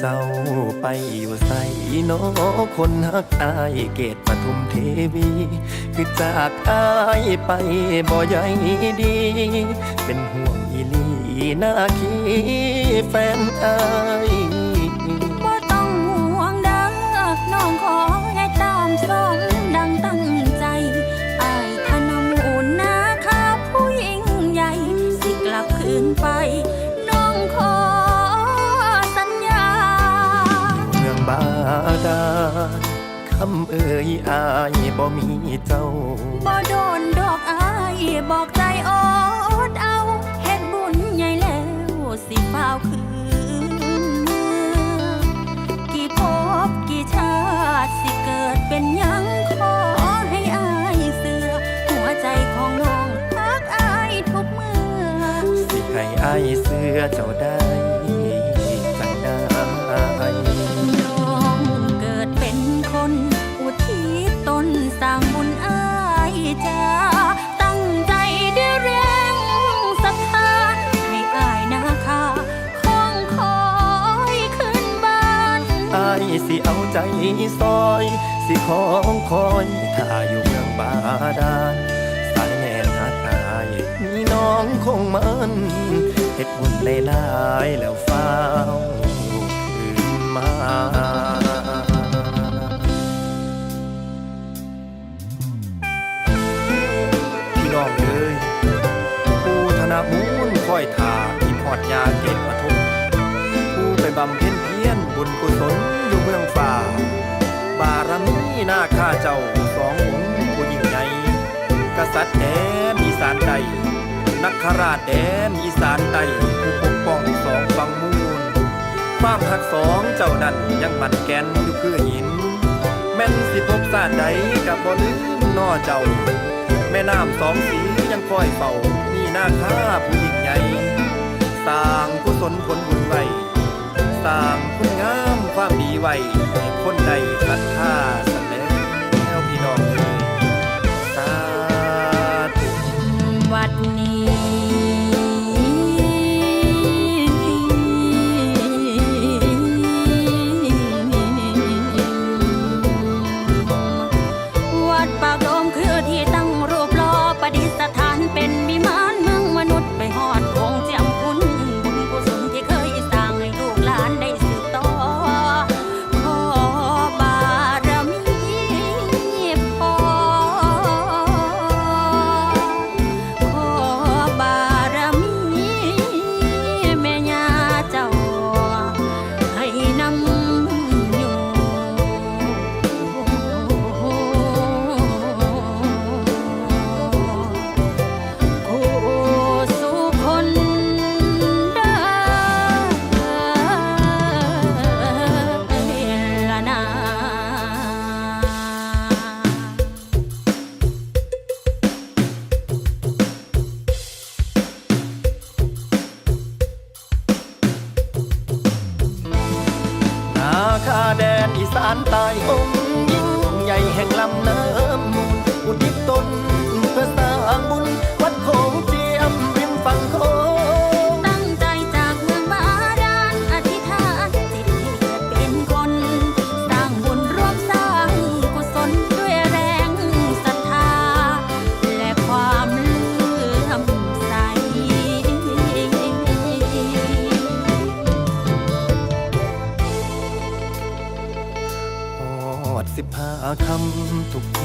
เจ้าไปอยู่ใส่นอคนหักอายเกตปทุมเทวี คือจากอายไปบ่ใหญ่ดี เป็นห่วงอีลีหน้าคีแฟนอายำเอ่ยอายบ่มีเจ้า สิเอาใจซอย สิของคอยถ้าอยู่เมืองบาดาลสายแนนหักอายมีน้องคงมันเฮ็ดบุญหลายๆแล้วฟ้าวคืนมาพี่น้องเอ้ยผู้ธนมูลคอยทาอินหอดยาเกตปทุมผู้ไปบำเพ็ญเพียรบุญกุศล มืองฝ่า บารมีหน้าข้าเจ้าสององค์ผู้ยิ่งใหญ่กษัตริย์แดนอีสานใดนักขราชแดนอีสานใดผู้ปกป้องสองฝั่งมูลความหักสองเจ้านั้นยังมันแกนอยู่คือหิน แม่นสิพบสานใดกับบ่ลืมนอเจ้า แม่น้ำสองสียังคอยเฝ้ามีหน้าค่าผู้ยิ่งใหญ่สร้างกุศลผลบุญไว้ ตามคุณงามความดีไว้ให้คนใดศรัทธา นอีส ดสิบห้าคำทุกเท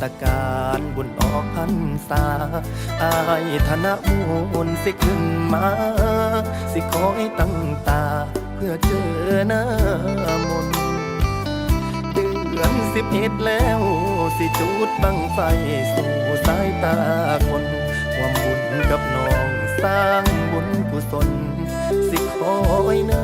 ศกาลบุญออกพรรษาอายธนมูลสิขึ้นมา สิคอยตั้งตา เพื่อเจอหน้ามนเดือนสิบเอ็ดแล้ว สิจุดบังไฟสู่สายตาคนความบุญกับน้องสร้างบุญกุศล สิคอยหน้า